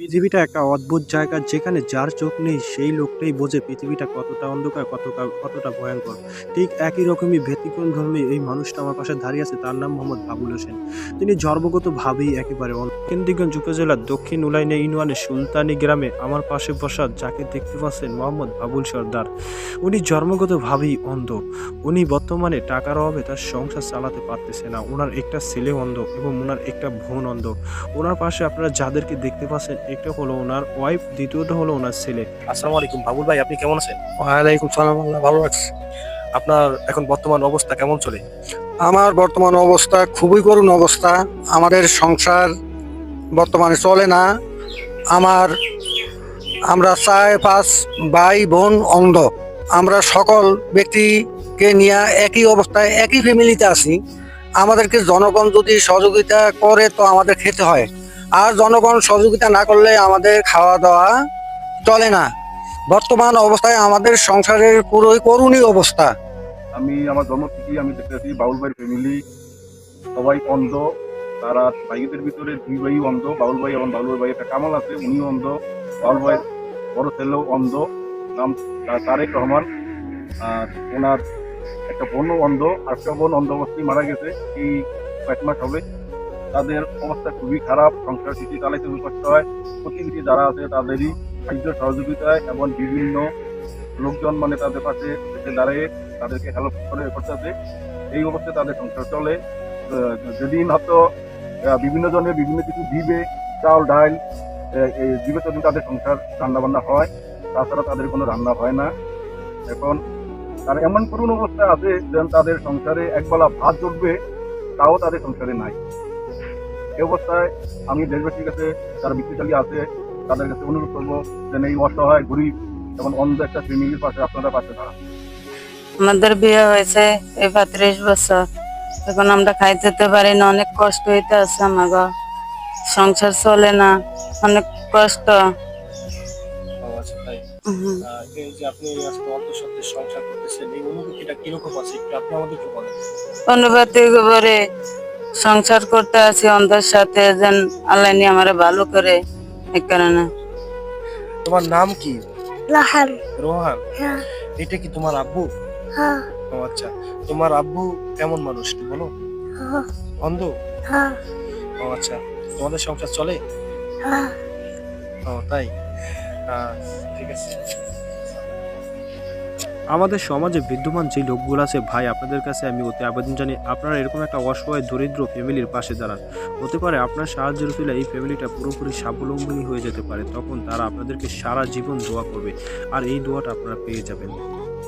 পৃথিবীটা একটা অদ্ভুত জায়গা যেখানে যার চোখ নেই, সেই লোকটাই বোঝে পৃথিবীটা কতটা অন্ধকার, কতটা কতটা ভয়ঙ্কর। ঠিক একই রকমই ব্যতিক্রম ধর্মে এই মানুষটা আমার পাশে দাঁড়িয়ে আছে, তার নাম মোহাম্মদ বাবুল হোসেন। তিনি জন্মগতভাবেই একেবারে। দক্ষিণদিগঞ্জ উপজেলার দক্ষিণ উলাইনে ইউনিয়নের সুলতানি গ্রামে আমার পাশে বসা যাকে দেখতে পাচ্ছেন মোহাম্মদ বাবুল সর্দার, উনি জন্মগতভাবেই অন্ধ। উনি বর্তমানে টাকার অভাবে তার সংসার চালাতে পারতেছে না। ওনার একটা ছেলে অন্ধ এবং ওনার একটা বোন অন্ধ। ওনার পাশে আপনারা যাদেরকে দেখতে পাচ্ছেন একটা হলো ওনার ওয়াইফ দ্বিতীয়টা হলো ওনার ছেলে। আসসালামু আলাইকুম বাবুল ভাই আপনি কেমন আছেন? ওয়ালাইকুম সালাম আল্লাহ ভালো আছি। আপনার এখন বর্তমান অবস্থা কেমন চলে? আমার বর্তমান অবস্থা খুবই করুণ অবস্থা। আমাদের সংসার বর্তমানে চলে না। আমার আমরা চার পাঁচ ভাই বোন অন্ধ। আমরা সকল ব্যক্তিকে নিয়ে একই অবস্থায় একই ফ্যামিলিতে আছি। আমাদেরকে জনগণ যদি সহযোগিতা করে তো আমাদের খেতে হয়। আর জনগণ সহযোগিতা না করলে আমাদের খাওয়া দাওয়া চলে না। বর্তমান অবস্থায় আমাদের সংসারের পুরোই করুণী অবস্থা। আমি আমার জন্ম থেকেই আমি দেখতেছি বাউল ভাইয়ের ফ্যামিলি সবাই অন্ধ, তারা ভাইদের ভিতরে দুই ভাই অন্ধ, বাউল ভাই এবং বাউল ভাই একটা কামাল আছে, উনিও অন্ধ, বাউল ভাই বড় ছেলেও অন্ধ, নাম তারেক রহমান, আর ওনার একটা বোনও অন্ধ একটা বোন অন্ধ অবস্থায় মারা গেছে, এই কয়েক মাস হবে। তাদের অবস্থা খুবই খারাপ, সংসার কিছু চালাইতে খুবই কষ্ট হয়। প্রতিনিধি যারা আছে তাদেরই সাহায্য সহযোগিতায় এবং বিভিন্ন লোকজন মানে তাদের পাশে এসে দাঁড়িয়ে তাদেরকে হেল্প করে করতেছে এই অবস্থায় তাদের সংসার চলে। যেদিন হয়তো বিভিন্ন জনের বিভিন্ন কিছু দিবে, চাল, ডাল দিবে সেদিন তাদের সংসার রান্না বান্না হয়। তাছাড়া তাদের কোনো রান্না হয় না। এখন তার এমন করুণ অবস্থা আছে যেন তাদের সংসারে একবেলা ভাত জুটবে, তাও তাদের সংসারে নাই। এই অবস্থায় আমি দেশবাসীর কাছে যারা বিত্তশালী আছে তাদের কাছে অনুরোধ করব যেন এই অসহায় গরিব এবং অন্ধ একটা ফ্যামিলির পাশে আপনারা পাশে দাঁড়ান। আমাদের বিয়ে হয়েছে এই পঁয়ত্রিশ বছর। এখন আমরা খাইতে যেতে পারি না অনেক কষ্ট হইতে আছে আমাকে সংসার চলে না অনেক কষ্ট। আচ্ছা সংসার করতে আছি অন্ধের সাথে যেন আল্লাহ নিয়ে আমার ভালো করে এই কারণে তোমার নাম কি? লাহান রোহান? হ্যাঁ। এটা কি তোমার আব্বু? হ্যাঁ। ও আচ্ছা তোমার আব্বু কেমন মানুষ একটু বলো। হ্যাঁ। অন্ধ? হ্যাঁ। ও আচ্ছা তোমাদের সংসার চলে? হ্যাঁ। ও তাই? ঠিক আছে। আমাদের সমাজে বিদ্যমান যে লোকগুলো আছে, ভাই, আপনাদের কাছে আমি অতি আবেদন জানি, আপনারা এরকম একটা অসহায়, দরিদ্র ফ্যামিলির পাশে দাঁড়ান। হতে পারে আপনার সাহায্যের তুলে এই ফ্যামিলিটা পুরোপুরি স্বাবলম্বী হয়ে যেতে পারে, তখন তারা আপনাদেরকে সারা জীবন দোয়া করবে, আর এই দোয়াটা আপনারা পেয়ে যাবেন।